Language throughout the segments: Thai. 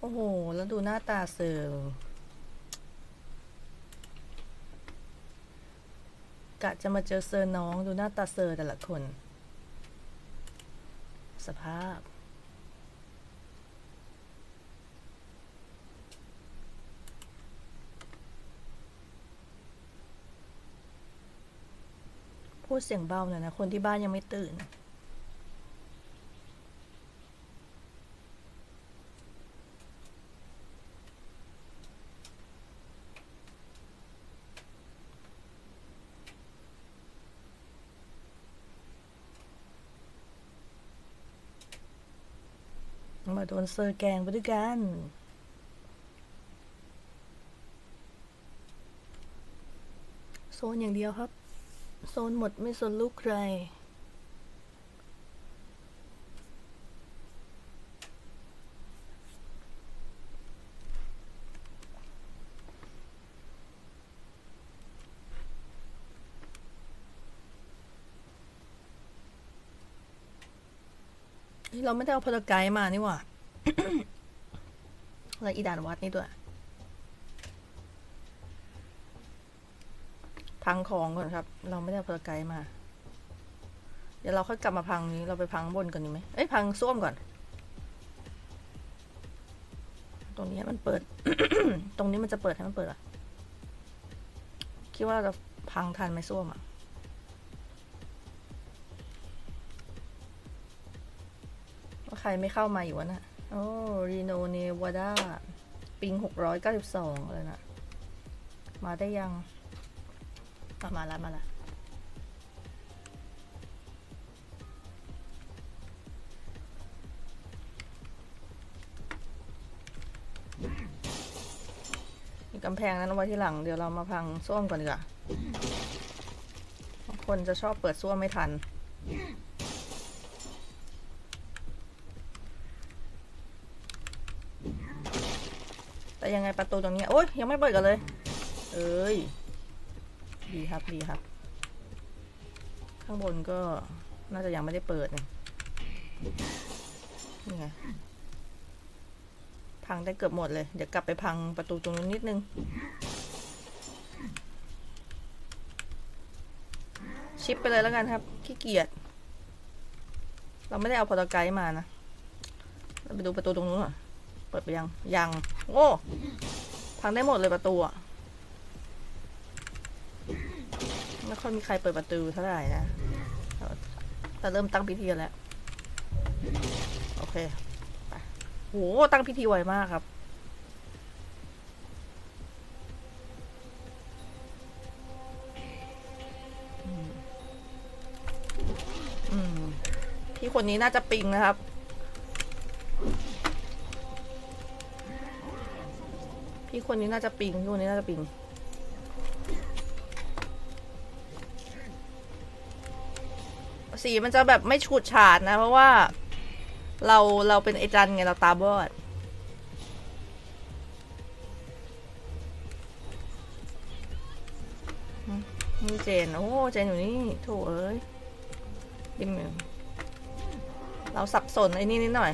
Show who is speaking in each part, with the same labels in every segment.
Speaker 1: โอ้โห แล้วดูหน้าตาเซอร์กะจะมาเจอเซอร์น้องดูหน้าตาเซอร์แต่ละคน สภาพ พูดเสียงเบาหน่อยนะ คนที่บ้านยังไม่ตื่น โดนเซอร์แกงไปด้วยกันโซนอย่างเดียวครับ โซนหมดไม่สนลูกใคร เราไม่ได้เอาพลไกด์มานี่หว่า แล้วอีด่านวัดนี่ด้วยพังของก่อนครับ เราไม่ได้เพลไกด์มา เดี๋ยวเราค่อยกลับมาพังนี้ เราไปพังบนก่อนดีไหมเอ้ยพังส้วมก่อน ตรงนี้มันเปิด ตรงนี้มันจะเปิดให้มันเปิดเหรอะคิดว่าเราจะพังทันไหมส้วมอะว่าใครไม่เข้ามาอยู่วะนะ โอ้รีโนเนวาดาปิงหกร้อยเก้าสิบสองเลยนะ มาได้ยังมาแล้วมาล้วมีกำแพงนั้นไว้ที่หลัง เดี๋ยวเรามาพังส้วมก่อนดีกว่าคนจะชอบเปิดส้วมไม่ทัน แต่ยังไงประตูตรงนี้ โอ๊ยยังไม่เปิดกันเลย เอ้ย ดีครับดีครับ ข้างบนก็น่าจะยังไม่ได้เปิดเนี่ยนี่ไงพังได้เกือบหมดเลย เดี๋ยวกลับไปพังประตูตรงนู้นนิดนึง ชิปไปเลยแล้วกันครับ ขี้เกียจ เราไม่ได้เอาพอตไกด์มานะ เราไปดูประตูตรงนู้นหน่อย เปิดไปยัง ยัง โอ้พังได้หมดเลยประตูอะไม่ค่อยมีใครเปิดประตูเท่าไหร่นะ แต่เริ่มตั้งพิธีแล้ว โอเคไปโห ตั้งพิธีไวมากครับพี่คนนี้น่าจะปิงนะครับี่คนนี้น่าจะปิงคนนี้น่าจะปิง สีมันจะแบบไม่ฉูดฉาดนะ เพราะว่า เราเราเป็นไอจันไงเราตาบอดนี่เจน โอ้ เจนอยู่นี่โถเอ้ยดิมเราสับสนไอ้นี่นิดหน่อย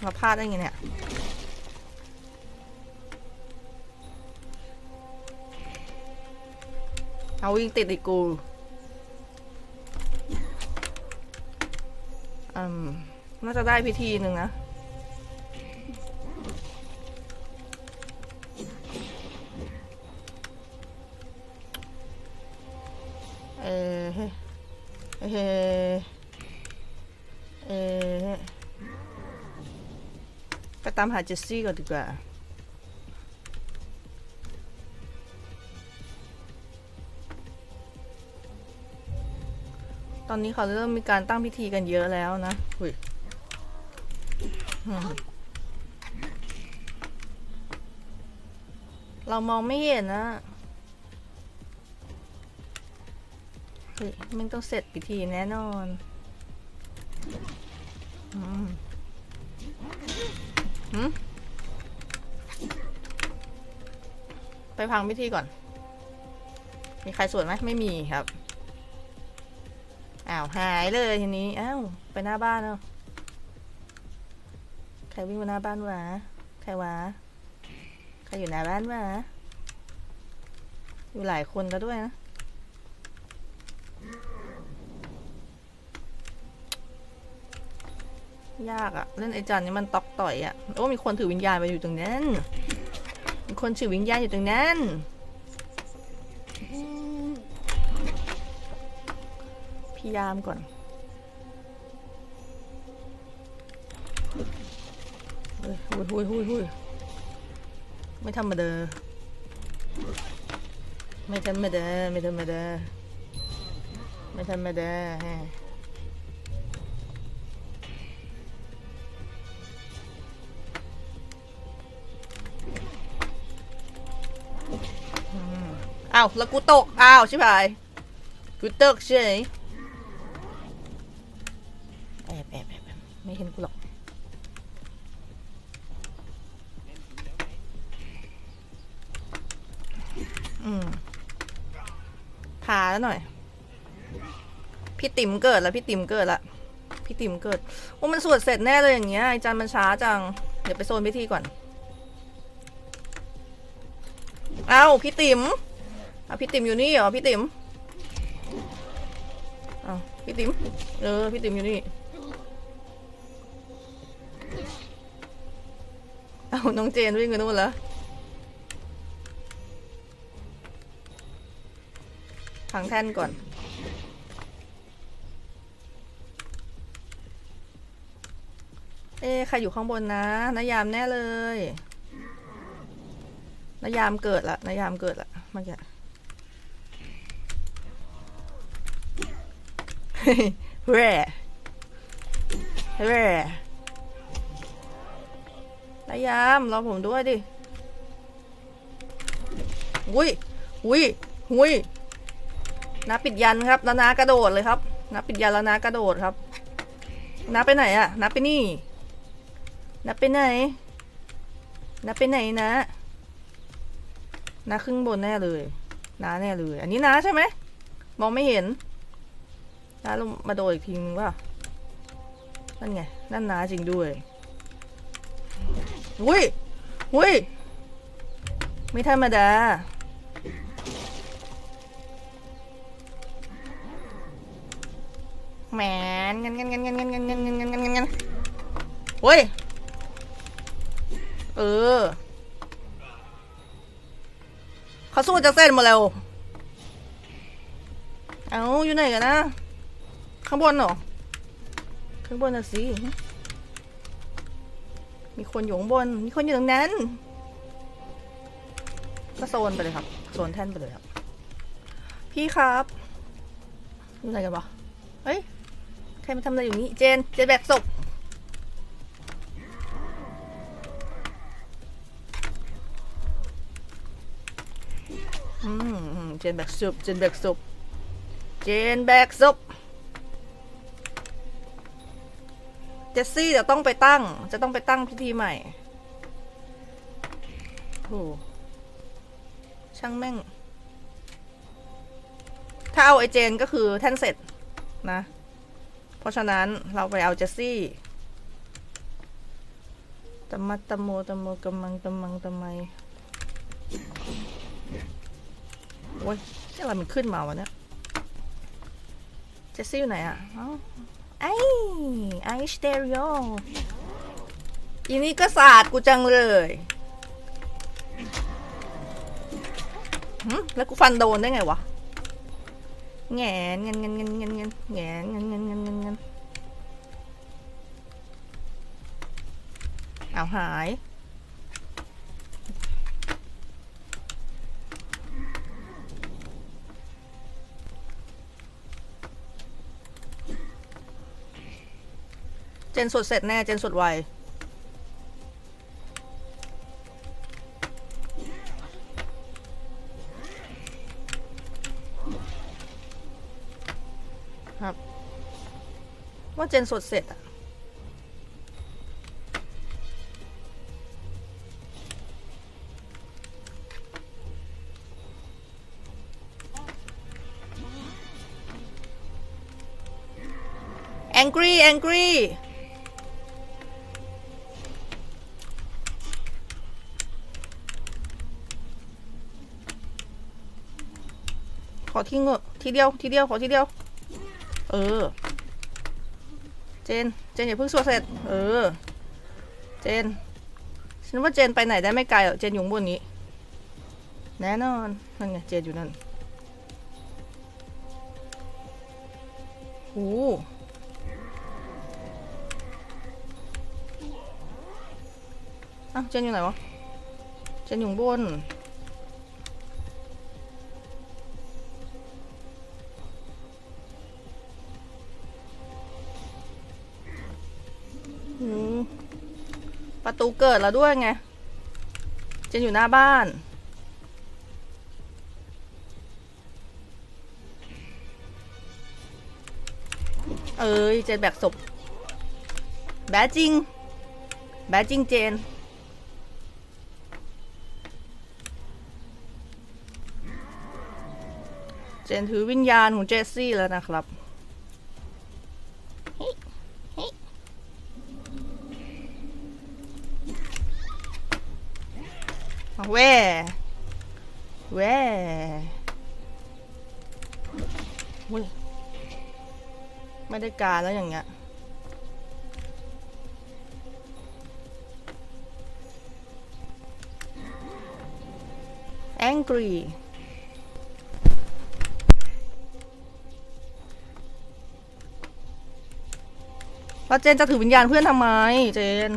Speaker 1: มเราพลาดได้ไงเนี่ยเอาวิ่งติดอีกกูอืมน่าจะได้พิธีหนึ่งนะ เออเฮ้เออเออไป ตามหาเจสซี่ก่อนดีกว่า ตอนนี้เขาเริ่มมีการตั้งพิธีกันเยอะแล้วนะอุ้ยเรามองไม่เห็นนะเฮ้ยมันต้องเสร็จพิธีแน่นอน อืม หืมไปพังพิธีก่อน มีใครสวนไหมไม่มีครับ อ้าว หายเลยทีนี้ อ้าว ไปหน้าบ้านแล้วใครวิ่งมาหน้าบ้านวะ ใครวะ ใครอยู่หน้าบ้านวะ อยู่หลายคนแล้วด้วยนะ ยากอะเล่นไอจันนี่มันตอกต่อยอะโอ้มีคนถือวิญญาณไปอยู่ตรงนั้นมีคนถือวิญญาณอยู่ตรงนั้นพี่ยามก่อนเฮ้ยหุยหุยหุยหุยไม่ธรรมดาไม่ธรรมดาไม่ธรรมดาไม่ธรรมดาฮะ อ้าวแล้วกูตก อ้าวใชิบหายกูตกเฉยแอบแอบแอบแอบไม่เห็นกูหรอกอืมพาแล้วหน่อย พี่ติ๋มเกิดแล้วพี่ติ๋มเกิดละพี่ติ๋มเกิดโอ้มันสวดเสร็จแน่เลยอย่างเงี้ยไอจันมันช้าจัง เดี๋ยวไปโซนพิธีก่อน เอ้าพี่ติ๋ม อะพี่ติ๋มอยู่นี่เหรอพี่ติ๋มอ้าพี่ติ๋มเออพี่ติ๋มอยู่นี่เอาน้องเจนวิ่งไปนู่นแล้วพังแท่นก่อนเอ๊ใครอยู่ข้างบนนะนายามแน่เลยนายามเกิดละนายามเกิดละเมื่อกี้ เฮ้ยแร่แร่นายามรอผมด้วยดิอุ้ยอุ้ยอุ้ยนาปิดยันครับแล้วนากระโดดเลยครับนาปิดยันแล้วนากระโดดครับนาไปไหนอะนาไปนี่นาไปไหนนาไปไหนนะนาขึ้นบนแน่เลยนาแน่เลย อันนี้นาใช่ไหมมองไม่เห็น นาลงมาโดดอีกทีนึงว่านั่นไง นั่นนาจริงด้วยอุ้ยอุ้ย ไม่ธรรมดา แหมนงันงันงันงันงันงันงันงันงันงันงันงันเฮ้ย เออ เขาสู้จะเส้นหมดแล้ว เอาอยู่ไหนกันนะ ข้างบนเหรอ ข้างบนน่ะสิ มีคนอยู่ข้างบน มีคนอยู่ตรงนั้น ก็โซนไปเลยครับ โซนแท่นไปเลยครับ พี่ครับอยู่ไหนกันวะเฮ้ย ใครมาทำอะไรอยู่นี่เจน เจนแบกศพอืม เจนแบกศพเจนแบกศพเจนแบกศพ เจสซี่เดี๋ยวต้องไปตั้ง จะต้องไปตั้งพิธีใหม่โอ้ช่างแม่ง ถ้าเอาไอเจนก็คือแท่นเสร็จนะ เพราะฉะนั้นเราไปเอาเจสซี่ตะมัดตะโมตะโมกำมังตะมังตะไมโอ้ยนี่อะไรมันขึ้นมาวะเนี่ย เจสซี่อยู่ไหนอะเอ้า ไอ้ไอสเตอริโออีนี่ก็สาดกูจังเลยหึแล้วกูฟันโดนได้ไงวะแงนเงินเงินเงินเงินเงินแงนเงินเงินเงินเงินเงินเอาหาย นสดเสร็จแน่ เจนสดไว ครับ ว่าเจนสดเสร็จอะ angry angry ขอที่เงอะทีเดียวทีเดียวขอทีเดียว เออ เจน เจนอย่าเพิ่งสวดเสร็จ เออ เจน ฉันว่าเจนไปไหนได้ไม่ไกลหรอกเจนอยู่บนนี้ แน่นอน นั่นไงเจนอยู่นั่นหูอ้าวเจนอยู่ไหนวะ เจนอยู่บน ตูเกิดแล้วด้วยไงเจนอยู่หน้าบ้าน เอ้ยเจนแบกศพแบจริง แบจริงเจน เจนถือวิญญาณของเจสซี่แล้วนะครับ แว่แว่อุ้ยไม่ได้การแล้วอย่างเงี้ย angry แล้วเจนจะถือวิญญาณเพื่อนทำไม เจน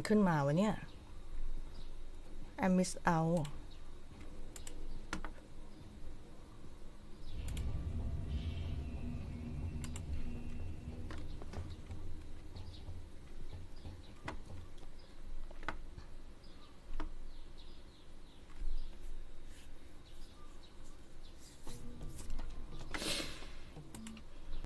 Speaker 1: มันขึ้นมาวะเนี่ย I miss out